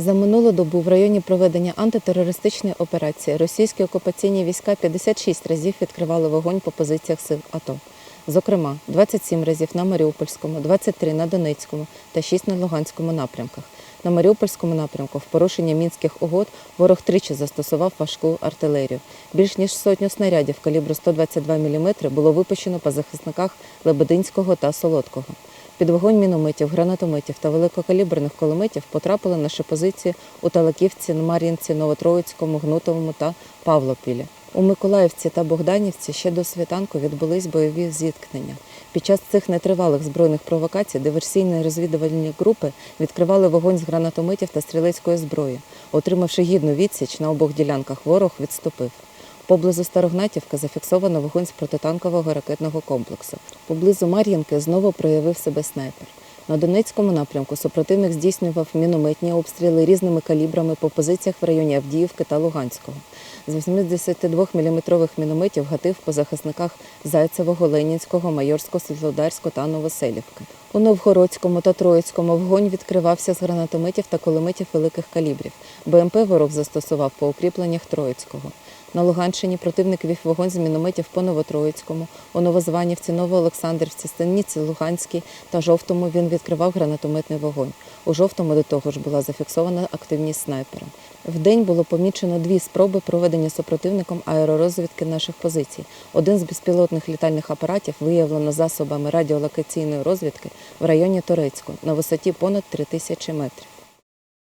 За минулу добу в районі проведення антитерористичної операції російські окупаційні війська 56 разів відкривали вогонь по позиціях сил АТО. Зокрема, 27 разів на Маріупольському, 23 на Донецькому та 6 на Луганському напрямках. На Маріупольському напрямку в порушення мінських угод ворог тричі застосував важку артилерію. Більш ніж сотню снарядів калібру 122 мм було випущено по захисниках Лебединського та Солодкого. Під вогонь мінометів, гранатометів та великокаліберних кулеметів потрапили наші позиції у Талаківці, Мар'їнці, Новотроїцькому, Гнутовому та Павлопілі. У Миколаївці та Богданівці ще до світанку відбулись бойові зіткнення. Під час цих нетривалих збройних провокацій диверсійні розвідувальні групи відкривали вогонь з гранатометів та стрілецької зброї. Отримавши гідну відсіч на обох ділянках, ворог відступив. Поблизу Старогнатівки зафіксовано вогонь з протитанкового ракетного комплексу. Поблизу Мар'їнки знову проявив себе снайпер. На Донецькому напрямку супротивник здійснював мінометні обстріли різними калібрами по позиціях в районі Авдіївки та Луганського. З 82-мм мінометів гатив по захисниках Зайцевого, Ленінського, Майорського, Світлодарського та Новоселівки. У Новгородському та Троїцькому вогонь відкривався з гранатометів та кулеметів великих калібрів. БМП ворог застосував по укріпленнях Троїцького. На Луганщині противник вів вогонь з мінометів по Новотроїцькому, у Новозванівці, Новоолександрівці, Станиці, Луганській та Жовтому він відкривав гранатометний вогонь. У Жовтому до того ж була зафіксована активність снайпера. Вдень було помічено дві спроби проведення супротивником аеророзвідки наших позицій. Один з безпілотних літальних апаратів виявлено засобами радіолокаційної розвідки в районі Торецьку на висоті понад 3000 метрів.